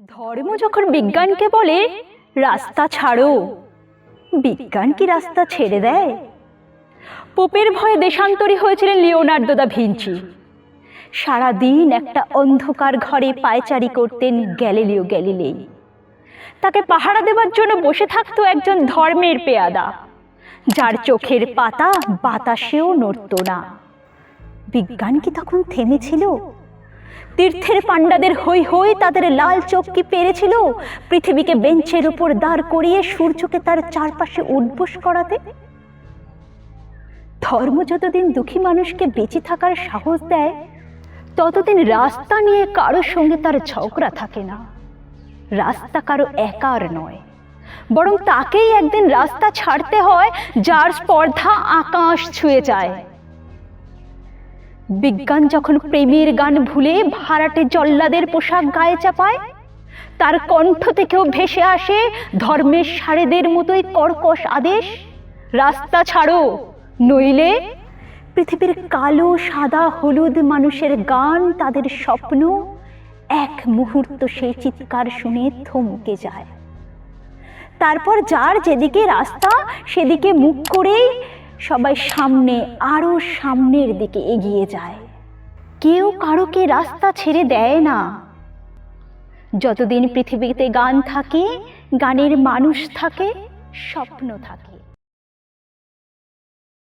ধর্ম যখন বিজ্ঞানকে বলে, রাস্তা ছাড়ো। বিজ্ঞান কি রাস্তা ছেড়ে দেয়? পোপের ভয়ে দেশান্তরী হয়েছিলেন লিওনার্দো দা ভিঞ্চি। সারাদিন একটা অন্ধকার ঘরে পায়চারি করতেন গ্যালিলিও গ্যালিলেই। তাকে পাহারা দেবার জন্য বসে থাকতো একজন ধর্মের পেয়াদা, যার চোখের পাতা বাতাসেও নড়ত না। বিজ্ঞান কি তখন থেমেছিল? তীর্থের পাণ্ডাদের হই হই তাদের লাল চোখ কি পেরেছিল? পৃথিবীকে বেঞ্চের উপর দাঁড় করিয়ে সূর্যকে তার চারপাশে উদ্বোস করাতে? ধর্ম যতদিন দুঃখী মানুষকে বেঁচে থাকার সাহস দেয়, ততদিন রাস্তা নিয়ে কারোর সঙ্গে তার ঝগড়া থাকে না। রাস্তা কারও একার নয়। বরং তাকেই একদিন রাস্তা ছাড়তে হয়, যার স্পর্ধা আকাশ ছুঁয়ে যায়। বিজ্ঞান যখন প্রেমের গান ভুলে ভাড়াটে জল্লাদের পোশাক গায়ে চাপায়, তার কণ্ঠ থেকেও ভেসে আসে ধর্মের সারেদের মতোই কর্কশ আদেশ, রাস্তা ছাড়ো, নইলে পৃথিবীর কালো, সাদা, হলুদ মানুষের গান তাদের স্বপ্ন এক মুহূর্ত সেই চিৎকার শুনে থমকে যায়। তারপর যার যেদিকে রাস্তা, সেদিকে মুখ করেই সবাই সামনে আরও সামনের দিকে এগিয়ে যায়। কেউ কারোকে রাস্তা ছেড়ে দেয় না। যতদিন পৃথিবীতে গান থাকে, গানের মানুষ থাকে, স্বপ্ন থাকে।